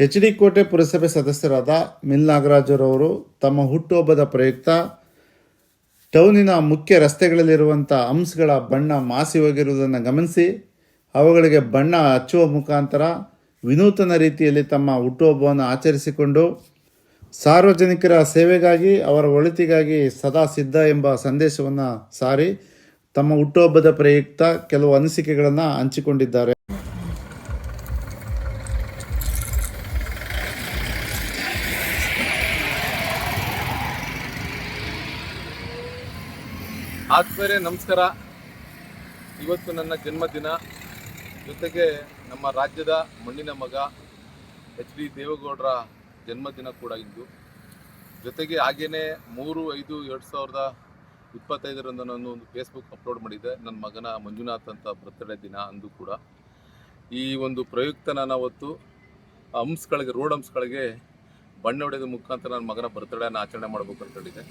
H D ಕೋಟೆ ಪುರಸಭೆ ಸದಸ್ಯರಾದ ಮಿಲ್ ನಾಗರಾಜರವರು ತಮ್ಮ ಹುಟ್ಟುಹಬ್ಬದ ಪ್ರಯುಕ್ತ ಟೌನಿನ ಮುಖ್ಯ ರಸ್ತೆಗಳಲ್ಲಿರುವಂಥ ಅಂಶಗಳ ಬಣ್ಣ ಮಾಸಿ ಹೋಗಿರುವುದನ್ನು ಗಮನಿಸಿ, ಅವುಗಳಿಗೆ ಬಣ್ಣ ಹಚ್ಚುವ ಮುಖಾಂತರ ವಿನೂತನ ರೀತಿಯಲ್ಲಿ ತಮ್ಮ ಹುಟ್ಟುಹಬ್ಬವನ್ನು ಆಚರಿಸಿಕೊಂಡು ಸಾರ್ವಜನಿಕರ ಸೇವೆಗಾಗಿ, ಅವರ ಒಳಿತಿಗಾಗಿ ಸದಾ ಸಿದ್ಧ ಎಂಬ ಸಂದೇಶವನ್ನು ಸಾರಿ ತಮ್ಮ ಹುಟ್ಟುಹಬ್ಬದ ಪ್ರಯುಕ್ತ ಕೆಲವು ಅನಿಸಿಕೆಗಳನ್ನು ಹಂಚಿಕೊಂಡಿದ್ದಾರೆ. ಆತ್ಮೀಯರೇ, ನಮಸ್ಕಾರ. ಇವತ್ತು ನನ್ನ ಜನ್ಮದಿನ. ಜೊತೆಗೆ ನಮ್ಮ ರಾಜ್ಯದ ಮಣ್ಣಿನ ಮಗ ಎಚ್ ಡಿ ದೇವೇಗೌಡರ ಜನ್ಮದಿನ ಕೂಡ ಇಂದು. ಜೊತೆಗೆ ಹಾಗೇನೆ ಮೂರು, ಐದು, ಎರಡು ಸಾವಿರದ ಇಪ್ಪತ್ತೈದರಂದು ನಾನು ಒಂದು ಫೇಸ್ಬುಕ್ ಅಪ್ಲೋಡ್ ಮಾಡಿದ್ದೆ. ನನ್ನ ಮಗನ ಮಂಜುನಾಥ್ ಅಂತ ಬರ್ತ್ಡೇ ದಿನ ಅಂದು ಕೂಡ. ಈ ಒಂದು ಪ್ರಯುಕ್ತ ನಾನು ಅವತ್ತು ಹಂಸ್ಗಳಿಗೆ ರೋಡ್ ಹಂಸ್ಗಳಿಗೆ ಬಣ್ಣ ಹೊಡೆದ ಮುಖಾಂತರ ನನ್ನ ಮಗನ ಬರ್ತ್ಡೇನ ಆಚರಣೆ ಮಾಡಬೇಕು ಅಂತ ಹೇಳಿದೆ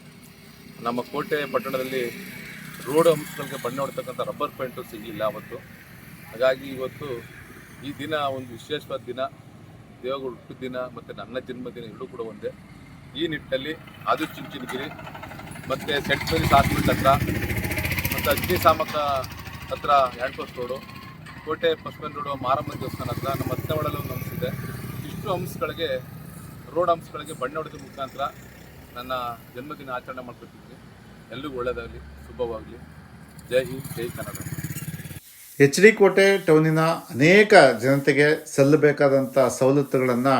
ನಮ್ಮ ಕೋಟೆ ಪಟ್ಟಣದಲ್ಲಿ ರೋಡ್ ಹಂಪ್ಸ್ಗಳಿಗೆ ಬಣ್ಣ ಹೊಡ್ತಕ್ಕಂಥ ರಬ್ಬರ್ ಪೇಂಟು ಸಿಗಲಿಲ್ಲ ಅವತ್ತು. ಹಾಗಾಗಿ ಇವತ್ತು ಈ ದಿನ ಒಂದು ವಿಶೇಷವಾದ ದಿನ. ದೇವಗಳು ಹುಟ್ಟಿದ ದಿನ ಮತ್ತು ನನ್ನ ಜನ್ಮದಿನ ಎರಡೂ ಕೂಡ ಒಂದೇ. ಈ ನಿಟ್ಟಿನಲ್ಲಿ ಆದು ಚುಂಚನಗಿರಿ ಮತ್ತು ಸೆಂಟ್ ಮೇರಿಸ್ ಹಾಸ್ಪಿಟ್ಲ್ ಹತ್ರ ಮತ್ತು ಅಗ್ನಿ ಸಾಮಕ ಹತ್ರ ಹ್ಯಾಂಡ್ ಪೋಸ್ಟ್ ರೋಡು ಕೋಟೆ ಪಸ್ಮನ್ ರೋಡು ಮಾರಮ್ಮನ ದೇವಸ್ಥಾನ ಹತ್ರ ನಮ್ಮ ಹತ್ತವಳಲ್ಲಿ ಒಂದು ಇಷ್ಟು ಹಂಪ್ಸ್ಗಳಿಗೆ ರೋಡ್ ಹಂಪ್ಸ್ಗಳಿಗೆ ಬಣ್ಣ ಹೊಡೆದ ಮುಖಾಂತರ ನನ್ನ ಜನ್ಮದಿನ ಆಚರಣೆ ಮಾಡ್ಕೊತಿದ್ದೀನಿ ಎಲ್ಲರಿಗೂ ಒಳ್ಳೆಯದಾಗಲಿ. ಶುಭವಾಗಲಿ ಜೈ ಹಿಂದ್, ಜೈ ಕನ್ನಡ. ಎಚ್ ಡಿ ಕೋಟೆ ಟೌನಿನ ಅನೇಕ ಜನತೆಗೆ ಸಲ್ಲಬೇಕಾದಂಥ ಸವಲತ್ತುಗಳನ್ನು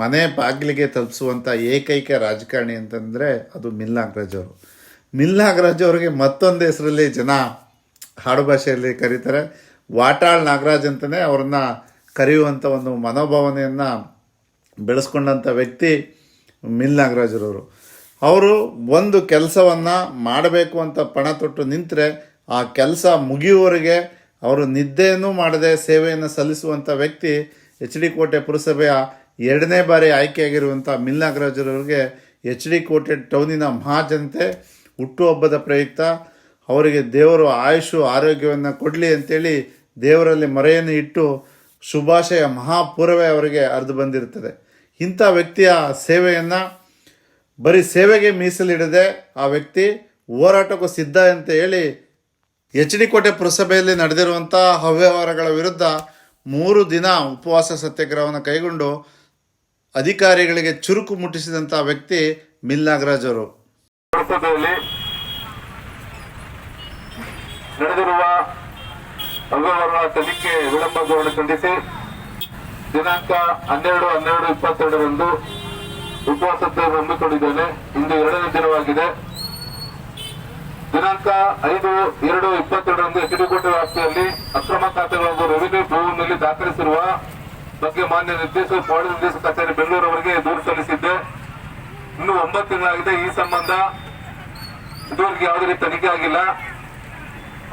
ಮನೆ ಬಾಗಿಲಿಗೆ ತಲುಪಿಸುವಂಥ ಏಕೈಕ ರಾಜಕಾರಣಿ ಅಂತಂದರೆ ಅದು ಮಿಲ್ ನಾಗರಾಜ್ ಅವರು. ಮಿಲ್ ನಾಗರಾಜ್ ಅವರಿಗೆ ಮತ್ತೊಂದು ಹೆಸರಲ್ಲಿ ಜನ ಹಾಡು ಭಾಷೆಯಲ್ಲಿ ಕರೀತಾರೆ. ವಾಟಾಳ್ ನಾಗರಾಜ್ ಅಂತಲೇ ಅವ್ರನ್ನ ಕರೆಯುವಂಥ ಒಂದು ಮನೋಭಾವನೆಯನ್ನು ಬೆಳೆಸ್ಕೊಂಡಂಥ ವ್ಯಕ್ತಿ ಮಿಲ್ ನಾಗರಾಜರವರು ಅವರು ಒಂದು ಕೆಲಸವನ್ನು ಮಾಡಬೇಕು ಅಂತ ಪಣ ತೊಟ್ಟು ನಿಂತರೆ ಆ ಕೆಲಸ ಮುಗಿಯುವವರೆಗೆ ಅವರು ನಿದ್ದೆಯನ್ನು ಮಾಡದೆ ಸೇವೆಯನ್ನು ಸಲ್ಲಿಸುವಂಥ ವ್ಯಕ್ತಿ ಎಚ್ ಡಿ ಕೋಟೆ ಪುರಸಭೆಯ ಎರಡನೇ ಬಾರಿ ಆಯ್ಕೆಯಾಗಿರುವಂಥ ಮಿಲ್ ನಾಗರಾಜರವರಿಗೆ ಎಚ್ ಡಿ ಕೋಟೆ ಟೌನಿನ ಮಹಾಜನತೆ ಹುಟ್ಟುಹಬ್ಬದ ಪ್ರಯುಕ್ತ ಅವರಿಗೆ ದೇವರು ಆಯುಷು ಆರೋಗ್ಯವನ್ನು ಕೊಡಲಿ ಅಂತೇಳಿ ದೇವರಲ್ಲಿ ಮರೆಯನ್ನು ಇಟ್ಟು ಶುಭಾಶಯ ಮಹಾಪೂರವೇ ಅವರಿಗೆ ಹರಿದು ಬಂದಿರುತ್ತದೆ. ಇಂಥ ವ್ಯಕ್ತಿಯ ಸೇವೆಯನ್ನು ಬರೀ ಸೇವೆಗೆ ಮೀಸಲಿಡದೆ ಆ ವ್ಯಕ್ತಿ ಹೋರಾಟಕ್ಕೂ ಸಿದ್ಧ ಅಂತ ಹೇಳಿ ಎಚ್ ಡಿ ಕೋಟೆ ಪುರಸಭೆಯಲ್ಲಿ ನಡೆದಿರುವಂಥ ಅವ್ಯವಹಾರಗಳ ವಿರುದ್ಧ ಮೂರು ದಿನ ಉಪವಾಸ ಸತ್ಯಾಗ್ರಹವನ್ನು ಕೈಗೊಂಡು ಅಧಿಕಾರಿಗಳಿಗೆ ಚುರುಕು ಮುಟ್ಟಿಸಿದಂಥ ವ್ಯಕ್ತಿ ಮಿಲ್ ನಾಗರಾಜ್ ಅವರು. ನಡೆದಿರುವ ಅವ್ಯವಹಾರ ತನಿಖೆ ವಿಳಂಬವನ್ನು ಖಂಡಿಸಿ ದಿನಾಂಕ ಹನ್ನೆರಡು ಹನ್ನೆರಡು ಇಪ್ಪತ್ತೆರಡರಂದು ಉಪವಾಸತೆಯನ್ನು ಹಮ್ಮಿಕೊಂಡಿದ್ದೇನೆ ಇಂದು ಎರಡನೇ ದಿನವಾಗಿದೆ. ದಿನಾಂಕ ಐದು ಎರಡು ಇಪ್ಪತ್ತೆರಡರಂದು ಎಚಡಿಕೋಟೆ ವ್ಯಾಪ್ತಿಯಲ್ಲಿ ಅಕ್ರಮ ಖಾತೆಗಳನ್ನು ರೆವಿನ್ಯೂ ಭೂಮಿನಲ್ಲಿ ದಾಖಲಿಸಿರುವ ಬಗ್ಗೆ ಮಾನ್ಯ ನಿರ್ದೇಶಕ ಪೌಡ ನಿರ್ದೇಶಕ ಕಚೇರಿ ಬೆಂಗಳೂರು ಅವರಿಗೆ ದೂರು ಸಲ್ಲಿಸಿದ್ದೆ. ಇನ್ನು ಒಂಬತ್ತು ತಿಂಗಳಾಗಿದೆ ಈ ಸಂಬಂಧ. ಇದುವರೆಗೆ ಯಾವುದೇ ರೀತಿ ತನಿಖೆ ಆಗಿಲ್ಲ.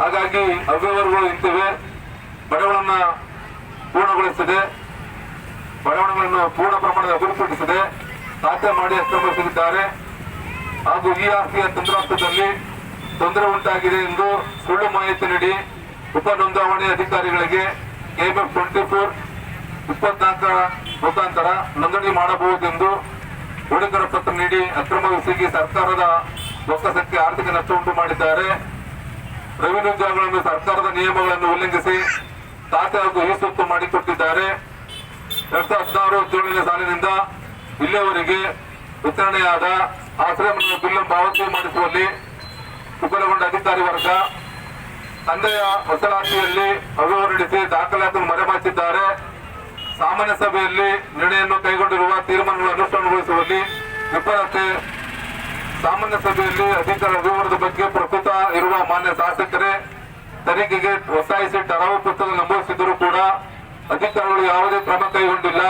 ಹಾಗಾಗಿ ಅವ್ಯವಹಾರಗಳು ಇಂತಿವೆ. ಬಡವಳನ್ನ ಪೂರ್ಣಗೊಳಿಸಿದೆ. ಬಡವಣೆಗಳನ್ನು ಪೂರ್ಣ ಪ್ರಮಾಣದ ಅಭಿವೃದ್ಧಿಪಡಿಸಿದೆ. ಖಾತೆ ಮಾಡಿ ಅಕ್ರಮಿಸಿದ್ದಾರೆ ಹಾಗೂ ಈ ಆಸ್ತಿಯ ತಂತ್ರಾಂಶದಲ್ಲಿ ತೊಂದರೆ ಉಂಟಾಗಿದೆ ಎಂದು ಸುಳ್ಳು ಮಾಹಿತಿ ನೀಡಿ ಉಪ ನೋಂದಾವಣಿ ಅಧಿಕಾರಿಗಳಿಗೆ ಕೆಎಂಎಫ್ ಟ್ವೆಂಟಿ ಫೋರ್ ಇಪ್ಪತ್ನಾಲ್ಕರ ಮುಖಾಂತರ ನೋಂದಣಿ ಮಾಡಬಹುದೆಂದು ಹೂಡಿಕರ ಪತ್ರ ನೀಡಿ ಅಕ್ರಮವೆಸಗಿ ಸರ್ಕಾರದ ಒಕ್ಕಸಕ್ಕೆ ಆರ್ಥಿಕ ನಷ್ಟ ಉಂಟು ಮಾಡಿದ್ದಾರೆ. ರೆವಿನ್ಯೂ ಜಾಗಗಳನ್ನು ಸರ್ಕಾರದ ನಿಯಮಗಳನ್ನು ಉಲ್ಲಂಘಿಸಿ ಖಾತೆ ಹಾಗೂ ಈ ಸುತ್ತು ಮಾಡಿಕೊಟ್ಟಿದ್ದಾರೆ. ಎರಡ್ ಸಾವಿರದ ಹದಿನಾರು ಹದಿನೇಳನೇ ಸಾಲಿನಿಂದ ಇಲ್ಲಿಯವರೆಗೆ ವಿತರಣೆಯಾದ ಆಶ್ರಯ ಮನೆಯ ಬಿಲ್ ಪಾವತಿ ಮಾಡಿಸುವಲ್ಲಿ ವಿಫಲಗೊಂಡ ಅಧಿಕಾರಿ ವರ್ಗ, ತಂದೆಯ ವಸಲಾತಿಯಲ್ಲಿ ಅವ್ಯವಹಾರ ನಡೆಸಿ ದಾಖಲಾತಿಯನ್ನು ಮರೆಮಾಚಿದ್ದಾರೆ. ಸಾಮಾನ್ಯ ಸಭೆಯಲ್ಲಿ ನಿರ್ಣಯವನ್ನು ಕೈಗೊಂಡಿರುವ ತೀರ್ಮಾನಗಳನ್ನು ಅನುಷ್ಠಾನಗೊಳಿಸುವಲ್ಲಿ ವಿಫಲತೆ, ಸಾಮಾನ್ಯ ಸಭೆಯಲ್ಲಿ ಅಧಿಕಾರ ಅವ್ಯವಹಾರದ ಬಗ್ಗೆ ಪ್ರಸ್ತುತ ಇರುವ ಮಾನ್ಯ ಶಾಸಕರೇ, ತನಿಖೆಗೆ ಒತ್ತಾಯಿಸಿ ಟರಾವು ಪುಸ್ತಕ ನಮೂದಿಸಿದರೂ ಕೂಡ ಅಧಿಕಾರಿಗಳು ಯಾವುದೇ ಕ್ರಮ ಕೈಗೊಂಡಿಲ್ಲ.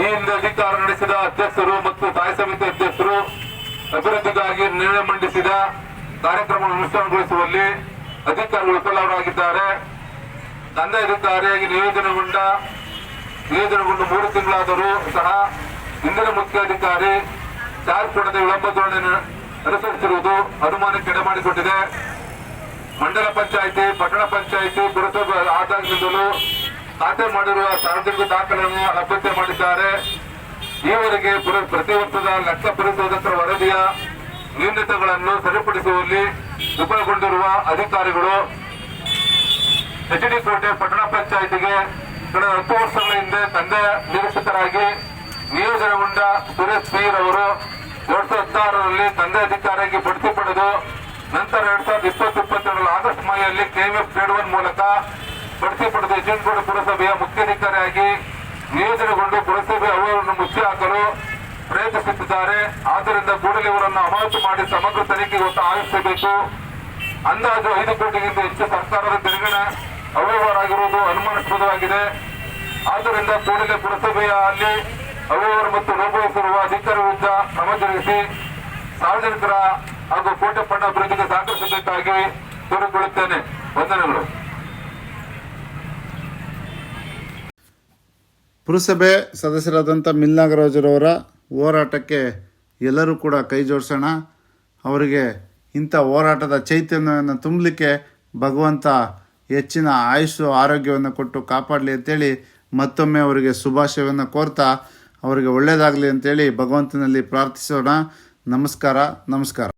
ಈ ಹಿಂದೆ ಅಧಿಕಾರ ನಡೆಸಿದ ಅಧ್ಯಕ್ಷರು ಮತ್ತು ಕಾರ್ಯ ಸಮಿತಿ ಅಧ್ಯಕ್ಷರು ಅಭಿವೃದ್ಧಿಗಾಗಿ ನಿರ್ಣಯ ಮಂಡಿಸಿದ ಕಾರ್ಯಕ್ರಮವನ್ನು ಅನುಷ್ಠಾನಗೊಳಿಸುವಲ್ಲಿ ಅಧಿಕಾರಿಗಳು ವಿಫಲರಾಗಿದ್ದಾರೆ. ತಂದೆ ಅಧಿಕಾರಿಯಾಗಿ ನಿಯೋಜನೆಗೊಂಡ, ನಿಯೋಜನೆಗೊಂಡು ಮೂರು ತಿಂಗಳಾದರೂ ಸಹ ಹಿಂದಿನ ಮುಖ್ಯಾಧಿಕಾರಿ ಚಾರ್ಜ್ ಪಡೆದ ವಿಳಂಬ ಧೋರಣೆ ಅನುಸರಿಸಿರುವುದು ಅನುಮಾನಕ್ಕೆ ಎಡೆ ಮಾಡಿಕೊಟ್ಟಿದೆ ಮಂಡಲ ಪಂಚಾಯಿತಿ, ಪಟ್ಟಣ ಪಂಚಾಯಿತಿ, ಪುರಸಭೆ ಆದಾಗಿನಿಂದಲೂ ಖಾತೆ ಮಾಡಿರುವ ಸಾರ್ವಜನಿಕ ದಾಖಲೆಯನ್ನು ಲಭ್ಯತೆ ಮಾಡಿದ್ದಾರೆ. ಈವರೆಗೆ ಪುರ- ಪ್ರತಿ ವರ್ಷದ ಲೆಕ್ಕ ಪರಿಶೋಧಕರ ವರದಿಯ ನ್ಯೂನತೆಗಳನ್ನು ಸರಿಪಡಿಸುವಲ್ಲಿ ವಿಫಲಗೊಂಡಿರುವ ಅಧಿಕಾರಿಗಳು ಎಚ್ ಡಿ ಕೋಟೆ ಪಟ್ಟಣ ಪಂಚಾಯಿತಿಗೆ ಕಳೆದ ಹತ್ತು ವರ್ಷಗಳ ಹಿಂದೆ ತಂದೆ ನಿರೀಕ್ಷಕರಾಗಿ ನಿಯೋಜನೆಗೊಂಡ ಸುರೇಶ್ ಪೀರ್ ಅವರು ಎರಡ್ ಸಾವಿರದ ಹದಿನಾರರಲ್ಲಿ ತಂದೆ ಅಧಿಕಾರಿಯಾಗಿ ಬಡ್ತಿ ಪಡೆದು ನಂತರ ಎರಡ್ ಸಾವಿರದ ಇಪ್ಪತ್ತು ಇಪ್ಪತ್ತೆರಡರ ಆಗಸ್ಟ್ ಮೈಯಲ್ಲಿ ಕೆಎಂಎಫ್ ಗ್ರೇಡ್ ಒನ್ ಮೂಲಕ ಬಡ್ತಿ ಪಡೆದು ಯಶವಂತಪುರ ಪುರಸಭೆಯ ಮುಖ್ಯಾಧಿಕಾರಿಯಾಗಿ ನಿಯೋಜನೆಗೊಂಡು ಪುರಸಭೆ ಅವರನ್ನು ಮುಚ್ಚಿ ಹಾಕಲು ಪ್ರಯತ್ನಿಸುತ್ತಿದ್ದಾರೆ. ಆದ್ದರಿಂದ ಕೂಡಲೇ ಇವರನ್ನು ಅಮಾನತು ಮಾಡಿ ಸಮಗ್ರ ತನಿಖೆಗೆ ಒತ್ತು ಆಯೋಜಿಸಬೇಕು ಅಂದಾಜು ಐದು ಕೋಟಿಗಿಂತ ಹೆಚ್ಚು ಸರ್ಕಾರದ ತೆರಿಗೆ ಅವ್ಯವಹಾರಾಗಿರುವುದು ಅನುಮಾನಾಸ್ಪದವಾಗಿದೆ. ಆದ್ದರಿಂದ ಕೂಡಲೇ ಪುರಸಭೆಯ ಅಲ್ಲಿ ಅವ್ಯವಹಾರ ಮತ್ತು ನಿರ್ವಹಿಸಿರುವ ಅಧಿಕಾರಿ ವಿರುದ್ಧ ಕ್ರಮ ಜರುಗಿಸಿ ಸಾರ್ವಜನಿಕರ ಹಾಗೂ ಕೋಟೆ ಪಟ್ಟ ಅಭಿವೃದ್ಧಿಗೆ ಸಹಕರಿಸಬೇಕಾಗಿ ಕೋರಿಕೊಳ್ಳುತ್ತೇನೆ. ವಂದನೆಗಳು. ಪುರಸಭೆ ಸದಸ್ಯರಾದಂಥ ಮಿಲ್ ನಾಗರಾಜರವರ ಹೋರಾಟಕ್ಕೆ ಎಲ್ಲರೂ ಕೂಡ ಕೈ ಜೋಡಿಸೋಣ. ಅವರಿಗೆ ಇಂಥ ಹೋರಾಟದ ಚೈತನ್ಯವನ್ನು ತುಂಬಲಿಕ್ಕೆ ಭಗವಂತ ಹೆಚ್ಚಿನ ಆಯುಷು, ಆರೋಗ್ಯವನ್ನು ಕೊಟ್ಟು ಕಾಪಾಡಲಿ ಅಂತೇಳಿ ಮತ್ತೊಮ್ಮೆ ಅವರಿಗೆ ಶುಭಾಶಯವನ್ನು ಕೋರ್ತಾ ಅವರಿಗೆ ಒಳ್ಳೆಯದಾಗಲಿ ಅಂತೇಳಿ ಭಗವಂತನಲ್ಲಿ ಪ್ರಾರ್ಥಿಸೋಣ. ನಮಸ್ಕಾರ ನಮಸ್ಕಾರ.